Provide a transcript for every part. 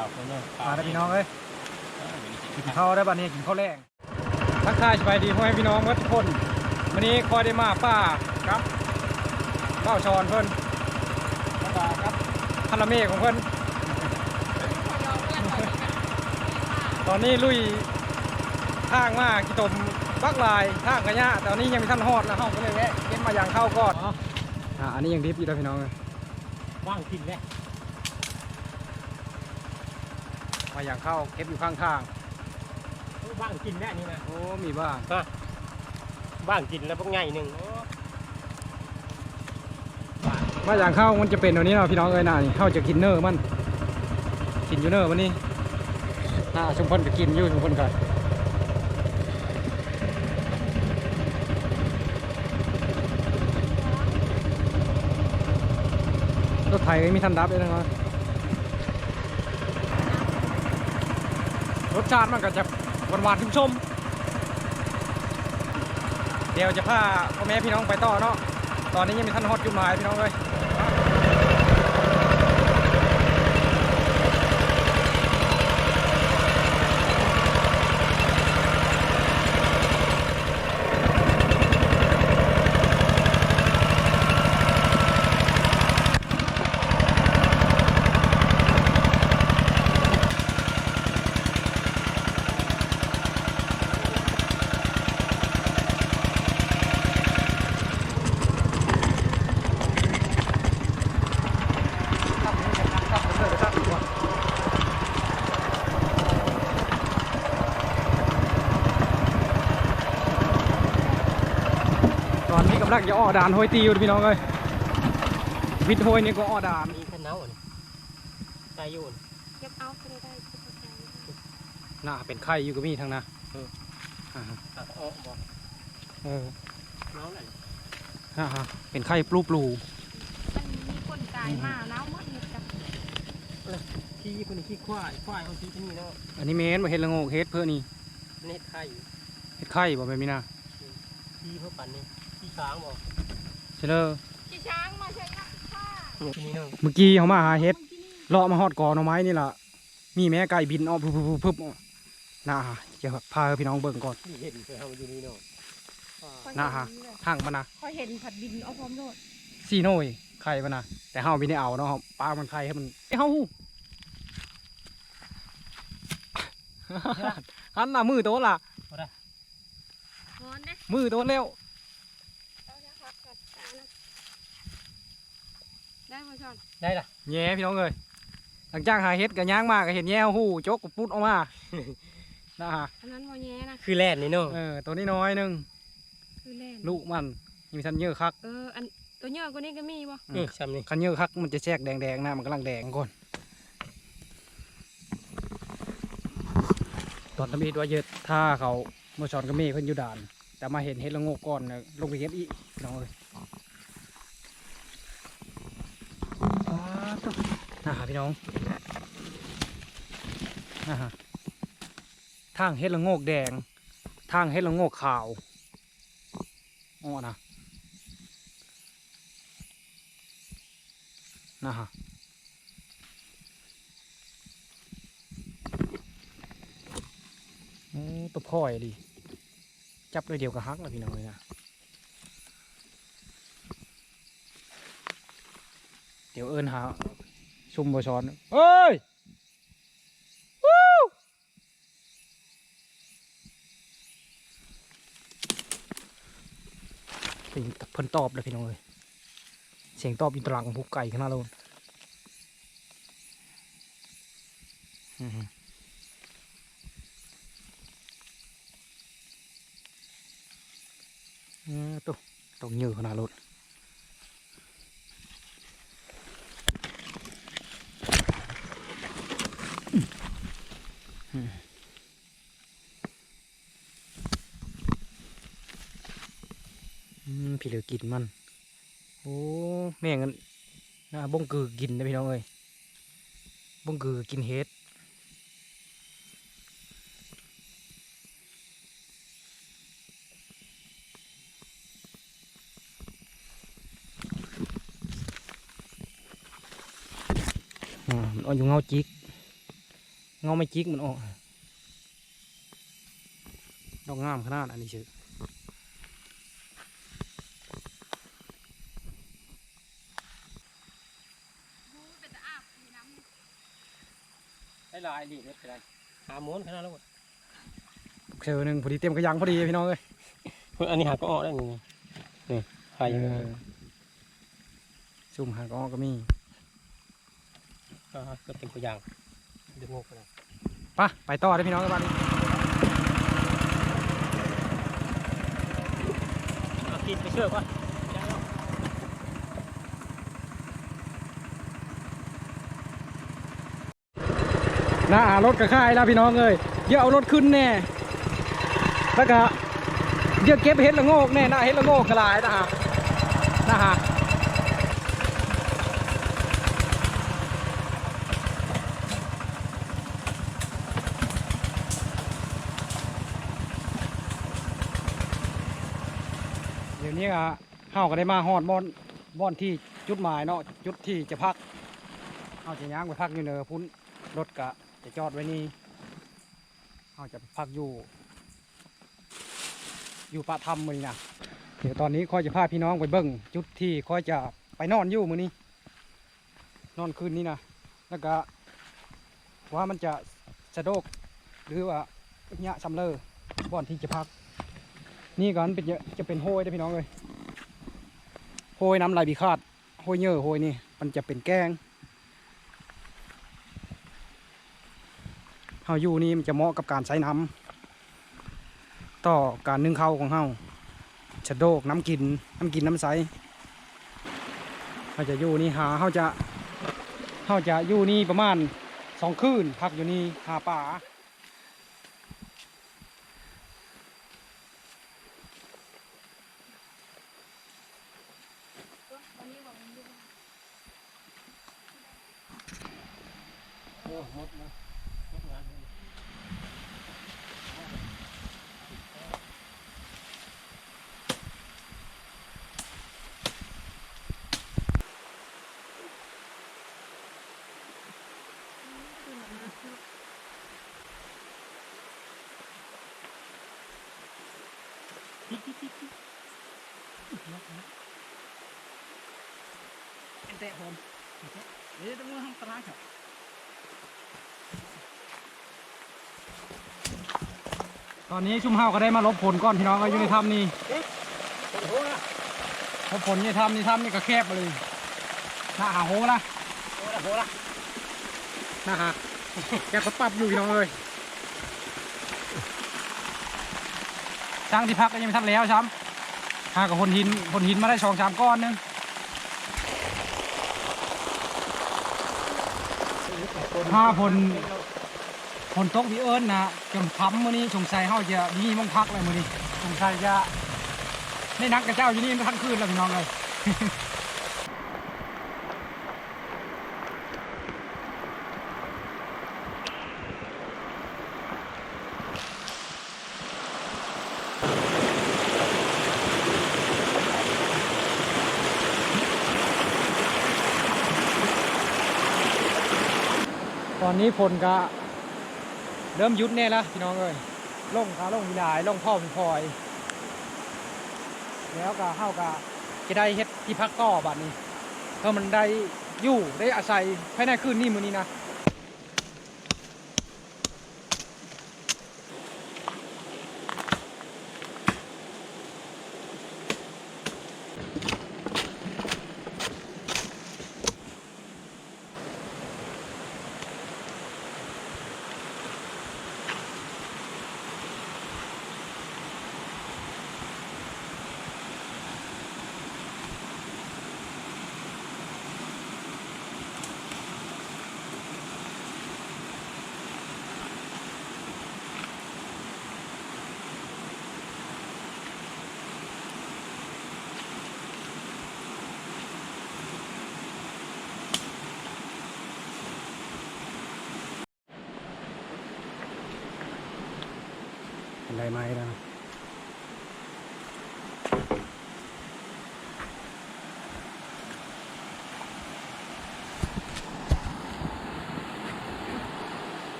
าวคนเนาะมาได้พี่น้องเอ้ยกินข้าวได้บัดนี้กินข้าวแรงทักทายสบายดีพ่อแม่พี่น้องทุกคนวันนี้คอยได้มาป้าครับเบ้าชอนเพิ่นแล้วก็ครับพาราเมฆของเพิ่นตอนนี้ลุยทางมากี่ตมบักลายทางกระยะแต่วันนี้ยังมีท่านฮอดนะเฮาก็เลยแวะเก็บมาอย่างเข้าก่อนอ่าอันนี้ยังดิบอยู่นะพี่น้องเอ้ยว่างกินแน่ มาอย่างเข้าเก็บอยู่ข้างทางว่างกินแน่นี่นะโอ้มีบ้างว่างกินแล้วพวกไงหนึ่งโอ้ว่าอย่างเข้ามันจะเป็นตัวนี้เนาะพี่น้องเอ้ยน่านี่เข้าจะกินเนอร์มันกินอยู่เนอร์มันนี่น่าชุมพลก็กินอยู่ชุมพลกันรถไถก็มีทันดับเลยนะครับ สชาติมันก็จะหวานๆชุ่มเดี๋ยวจะพาพ่อแม่พี่น้องไปต่อเนาะตอนนี้ยังมีท่านฮอตอยู่หมายพี่น้องเลย ตอนนี้กำลังจะอ้อด่านโฮยตีอยู่พี่น้องเลยวิทย์โฮยนี่ก็อ้อด่านมีขนาวอะตายอยู่เก็บเอาไปได้ได้ก็เข้าใจหน้าเป็นไข่อยู่ก็มีทั้งนะอ่าฮะตัดออกบอกเออน้องนั่นอ่าฮะเป็นไข่ปลูปลูมันมีคนตายมาแล้วมันกับขี้คนนี้ขี้ควายควายเขาขี้ที่นี่แล้วอันนี้เมนมาเฮ็ดละโงกเฮ็ดเพื่อนี่เน็ตไข่เฮ็ดไข่บ่แบบนี้นะขี้เพื่อปั่นนี่ ช้างบอกเชลเลอร์กี่ช้างมาใช้นักฆ่าที่นี่เนาะเมื่อกี้เขามาหาเฮ็ดคนที่นี่เลาะมาฮอดกอหน่อไม้นี่ล่ะมีแม่ไก่บินออกพึบพึบพึบพึบออกน่าจะพาพี่น้องเบิ่งก่อนที่เห็นเคยทำอยู่นี่เนาะคอยน่าฮะเห็เลยทางมันนะคอยเห็นผัดดินเอาพร้อมโดดซีโน่ยไข่มันนะแต่เฮาไม่ได้เอาเนาะปลามันไข่ให้มันเอ้ยเฮาหันหน้ามือโตล่ะงอนนะมือโตแล้ว เอาจะพักกัดตานะ ได้พ่อชอนได้ละแย่พี่น้องเอ้ยหลังจากหาเฮ็ดกับย่างมากก็เห็นแย่หู้จกกับปุ๊ดออกมานะฮะอันนั้นพ่อแย่นะคือแรดนี่เนาะเออตัวนี้น้อยหนึงคือเล่นลูกมันมีทันเยอะคักเอออันตัวเนื้อกว่านี้ก็มีบ่นี่ซ้ำนี่คันเยอะคักมันจะแทรกแดงๆหน้ามันกำลังแดงก่อนตอนทำอีดว่าเยอะถ้าเขาเมื่อชอนก็มีเพิ่นอยู่ด่าน แต่มาเห็นเฮ็ดละโงกก่อนเนี่ยลงไปเฮ็ดอีกพี่น้องเอ้ยป๊าดตุ๊ น่าหาพี่น้องน่าหาทางเฮ็ดละโงกแดง ทางเฮ็ดละโงกขาวอ้อนะนะฮะโอ้ตัวพ่อยดิจับเลยเดียวกับฮักแล้วพี่น้องเลยนะ ดี๋ยวเอิญหาชุมบช้อนเอ้ยวู้เสียงเพิ่นตอบเลยพี่น้องเลยเสียงตอบอยู่ตรางผู้ไก่ขนาดโลนอือหือเออตัวต้องเยอะขนาดโลน อืมพี่เหลือ กินมัน โอ้แม่งนน่าบงกือกินนะพี่น้องเอ้ยบงกือกินเฮ็ดอ่ามันเอาอยู่เงาจิก เงาไม่จิกมันออกดอกงามขนาดอันนี้ชื่อ เป็นตะอาบมีน้ ได้ ลายดีเล็ดไปได้หาหมุนขนาดแล้วเชอหนึ่งพอดีเต็มกระยังพอดีพี่น้องเอ้ยเพิ่นอันนี้หาก็ออกได้นี่นี่ใครเออซุ่มหากอ้อก็มีก็เป็นตัวอย่างเด็กงกไปแล้วไปะไปต่อได้พี่น้องกันบ้านกินไปเชื่อก่อนยังแล้ว ห น้าอารถกระค่ายแล้วพี่น้องเอ้ยเดี๋ยวเอารถขึ้นแน่แล้วก็เดี๋ยวเก็บเห็ดละโงกแน่น้าเห็ดละโงกกระลายนะฮะนะฮะเดี๋ยวนี้อะเฮาก็ได้มาฮอดบอนบอนที่จุดหมายเนาะจุดที่จะพักเฮาจะย่างไปพักอยู่เนอพุ่นรถกะ จะจอดไว้นี่เฮาจะพักอยู่ อยู่ปะธรรมมือนี้นะเดี๋ยวตอนนี้ค่อยจะพาพี่น้องไปเบิ้งจุดที่ค่อยจะไปนอนอยู่มือนี้ นอนคืนนี้นะแล้วก็ว่ามันจะสะดวกหรือว่าเนี้ยซำเลอร์บ่อนที่จะพัก นี่ก่อนเป็นเยอะจะเป็นโฮยได้พี่น้องเลยโฮยน้ำลายบีคาดโฮยเยอะโฮยนี่ มันจะเป็นแกงเฮาอยู่นี่มันจะเหมาะกับการใช้น้ำต่อการนึ่งข้าวของเฮาชะโดกน้ำกินน้ำกินน้ำใสเฮาจะอยู่นี่หาเฮาจะเฮาจะอยู่นี่ประมาณสองคืนพักอยู่นี่หาป่าำวันนี้บอกมันดู โอ้หมดนะหมดงานเลย เตะผมเดี๋ยวต้องมือห้องตารางครับตอนนี้ชุ่มเฮาก็ได้มาลบผลก้อนพี่น้องก็อยู่ในถ้ำนี่โอ้โหนะลบผลในถ้ำในถ้ำนี่ก็แคบไปเลยหน้าหาโหละโอ้โหละโหละหน้าหาแกก็ปรับอยู่พี่น้องเลย ช่างที่พักก็ยังไม่ทันแล้วช้ำหากับคนหินคนหินมาได้สองสามก้อนนึงห้าผลฝนตกพี่เอิญนะจนพั้มมื่อนี้สงสัยเขาจะมีมองพักเลยมื่อนี้สงสัยจะได้นักกระเจ้าอยู่นี่ทั้งคืนแล้วพี่น้องเลย นี้ฝนก็เริ่มยุดแน่ละพี่น้องเอ้ยลงขาลงวิลายลงพ่อพี่พลอย แล้วก็เข้าก็จะได้เฮ็ดที่พักต่อบัดนี้ก็มันได้อยู่ได้อาศัยภายในคืนนี้มื้อนี้นะ thoải mái ra.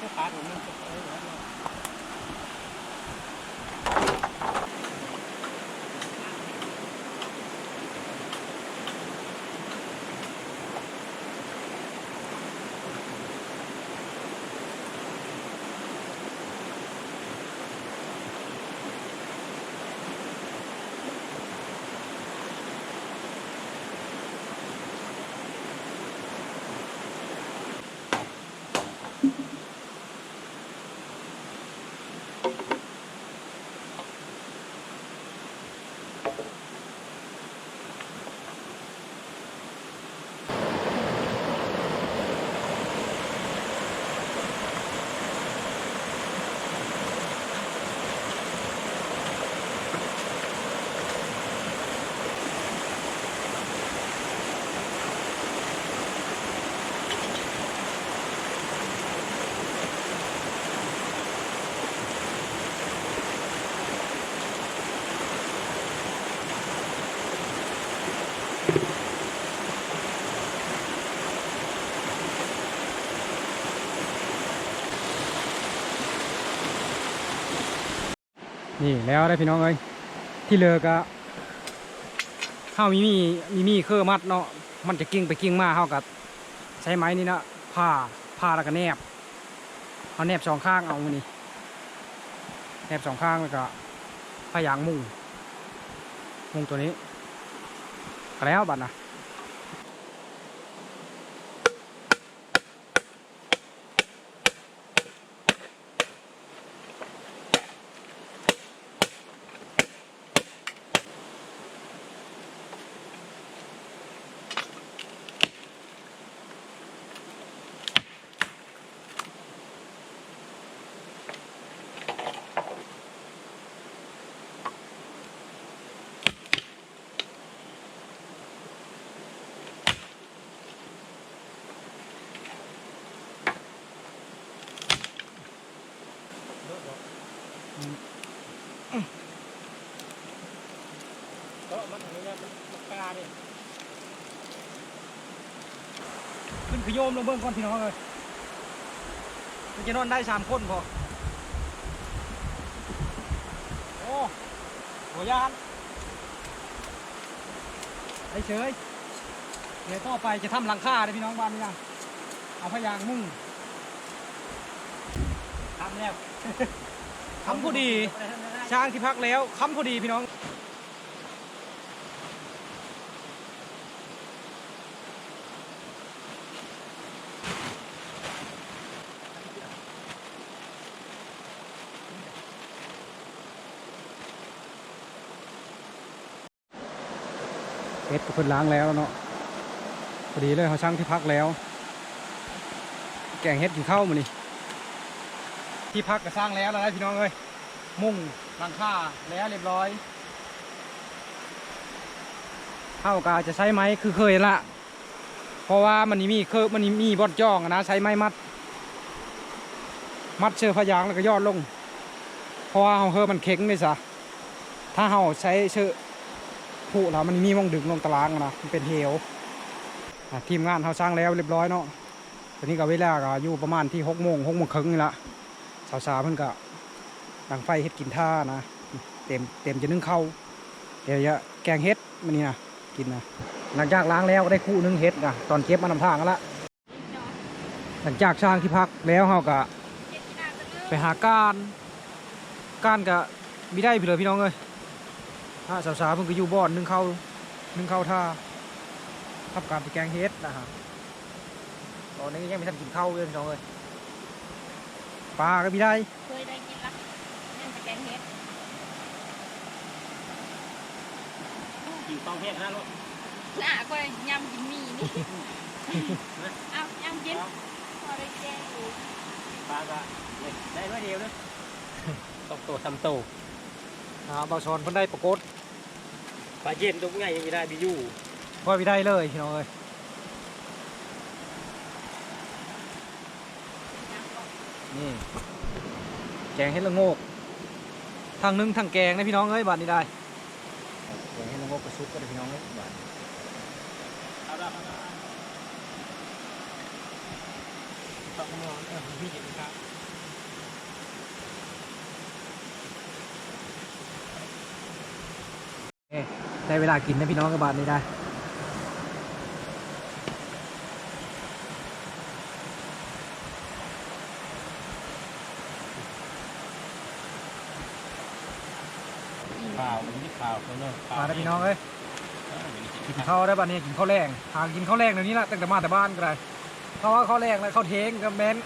Cái phá นี่แล้วได้พี่น้องเอ้ยที่เลือก็ข้าวมีมีมีมีเครือมัดเนาะมันจะกิ้งไปกิ้งมาเฮากับใช้ไม้นี่นะผ่าผ่าแล้วก็แนบเอาแนบสองข้างเอานี่แนบสองข้างแล้วก็พยางมุงมุงตัวนี้แล้วบัดนะ ก็มันอันนี้เนี่ยมันมันกล้าดิ ขึ้นขย โยมลงเบื้องก่อนพี่น้องเลยมันจะนอนได้สามคนพอโอ้โหยานไอ้เฉยเดี๋ยวต่อไปจะทำหลังคาเลยพี่น้องบ้านนี่นะเอาพยางมุ่งทำแล้วคำพอดี ช้างที่พักแล้วคำพอดีพี่น้อง เฮ็ดกับเพิ่นล้างแล้วเนาะพอดีเลยเขาช่างที่พักแล้ว แกงเฮ็ดกินข้าวมานี่ที่พักก็สร้างแล้วนะพี่น้องเอ้ยมุ่งหลังคาแล้วเรียบร้อยเข้ากาจะใช้ไม้คือเคยละ เพราะว่ามันมีมีเคยมันมีมีบอดจ้องนะใช้ไม้มัด มัดเชือกพยางแล้วก็ยอดลง เพราะว่าเฮาเฮอมันเข็งเลยซะถ้าเฮาใช้เชือก ผู้เรามันมีหมองดึงลงตารางนะมันเป็นเหวทีมงานเขาสร้างแล้วเรียบร้อยเนาะตอนนี้ก็เวลาก็อยู่ประมาณที่หกโมงหกโมงครึ่งนี่ละสาวๆเพิ่นก็ดังไฟเฮ็ดกินท่านะเต็มเต็มจะนึ่งเข้าเดี๋ยวจะแกงเฮ็ดมันนี่นะกินนะหลังจากล้างแล้วได้คู่หนึ่งเฮ็ดนะตอนเก็บมานำทางกันละหลังจากสร้างที่พักแล้วเขาก็เจ็ดที่นากไปหาก้านก้านก็มีได้พี่เลยพี่น้องเอ้ย ถ้าสาวๆเพิ่งก็อยู่บ่อนนึ่งข้าวนึ่งข้าวท่าทำการไปแกงเฮ็ดนะฮะตอนนี้ยังไม่ทันกินข้าวเลยพี่น้องเอ้ยปลาก็มีได้เคยได้กินละนั่นจะแกงเฮ็ดกินต้องเพียงนะลูกน่ะก็ยำกินหมี่นี่เอายำกินพอได้แกงอยู่ปลาก็ได้ด้วยเดียวเลยตกโตทำโตอ่าเบาชอนเพิ่นได้ประกฏ ปลาเย็นตรงไงยังไม่ได้บิยูว่าไปได้เลยพี่น้องเอ้ยนี่ แกงเห็ดละโงก ทางนึงทางแกงนะพี่น้องเอ้ยบานนี้ได้ แกงเห็ดละโงกกระซุปก็ได้พี่น้องเอ้ยบานเอ๊ ได้เวลากินนะพี่น้องกับบานนี้ได้ข่าวมันนี่ข่าวเขาเนาะมาได้พี่น้องเอ้ยอ่าเดี๋ยวนี้กินข้าวได้บ้านนี้กินข้าวแรงหากินข้าวแรงเดี๋ยวนี้ละตั้งแต่มาแต่บ้านก็ได้เพราะว่าข้าวแรงแล้วข้าวเทงกับแมน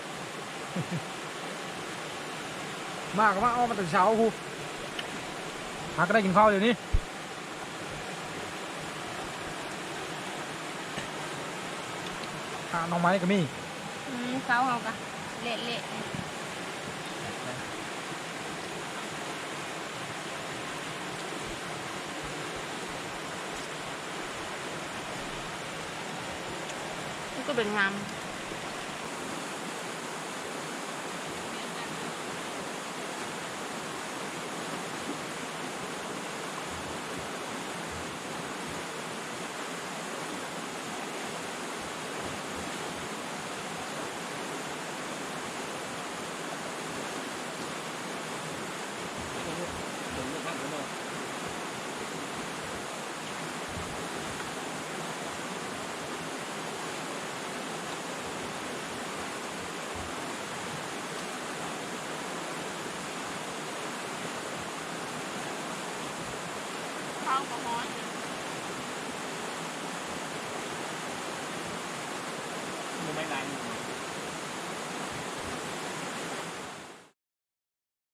มากก็มาเอามาแต่เช้าคูหาก็ได้กินข้าวเดี๋ยวนี้หาห น้องไม้ก็มีอืมเสาเขากะเละเละนี่ก็เป็นงาม